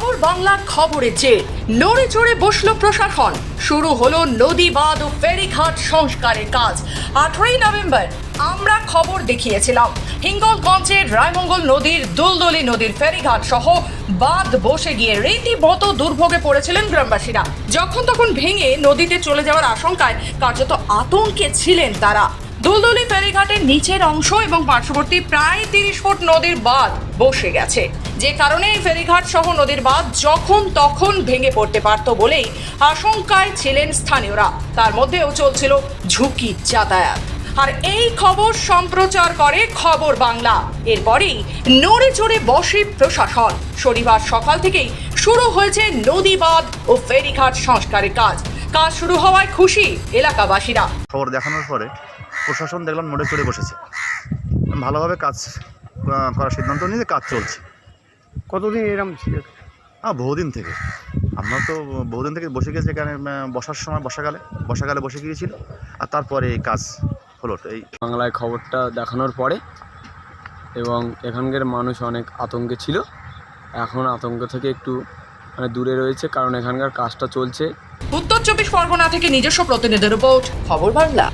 বাংলা খবরে যে নড়ে চড়ে বসল প্রশাসন। শুরু হলো নদী বাঁধ ও ফেরিঘাট সংস্কারের কাজ। আঠেরোই নভেম্বর আমরা খবর দেখিয়েছিলাম। হিঙ্গলগঞ্জের রায়মঙ্গল নদীর, দুলদলি নদীর ফেরিঘাট সহ বাঁধ বসে গিয়ে রীতিমতো দুর্ভোগে পড়েছিলেন গ্রামবাসীরা। যখন তখন ভেঙে নদীতে চলে যাওয়ার আশঙ্কায় কার্যত আতঙ্কে ছিলেন তারা। দুলদুলি ফেরিঘাটের নিচের অংশ এবং পার্শ্ববর্তী প্রায় তিরিশ ফুট নদীর বাঁধ বসে গেছে। যে কারণে এই ফেরিঘাট সহ নদীর বাঁধ যখন তখন ভেঙে পড়তে পারত বলেই আশঙ্কায় ছিলেন স্থানীয়রা। তার মধ্যেও চলছিল ঝুঁকি যাতায়াত। আর এই খবর সম্প্রচার করে খবর বাংলা। এরপরেই নড়ে চড়ে বসে প্রশাসন। শনিবার সকাল থেকেই শুরু হয়েছে নদী বাঁধ ও ফেরিঘাট সংস্কারের কাজ। কাজ শুরু হওয়ায় খুশি এলাকাবাসীরা। খবর দেখানোর পরে প্রশাসন দেখলাম নড়ে চড়ে বসেছে। ভালোভাবে কাজ করার সিদ্ধান্ত নিয়ে কাজ চলছে। কতদিন এরম ছিল? হ্যাঁ বহুদিন থেকে। আমরা তো বহুদিন থেকে বসে গেছি এখানে বসার সময় বর্ষাকালে বর্ষাকালে বসে গিয়েছিল। আর তারপরে এই কাজ হলো। এই বাংলায় খবরটা দেখানোর পরে এবং এখানকার মানুষ অনেক আতঙ্কে ছিল। এখন আতঙ্ক থেকে একটু মানে দূরে রয়েছে কারণ এখানকার কাজটা চলছে। উত্তর চব্বিশ পরগনা থেকে নিজস্ব প্রতিনিধি রিপোর্ট খবর বাংলা।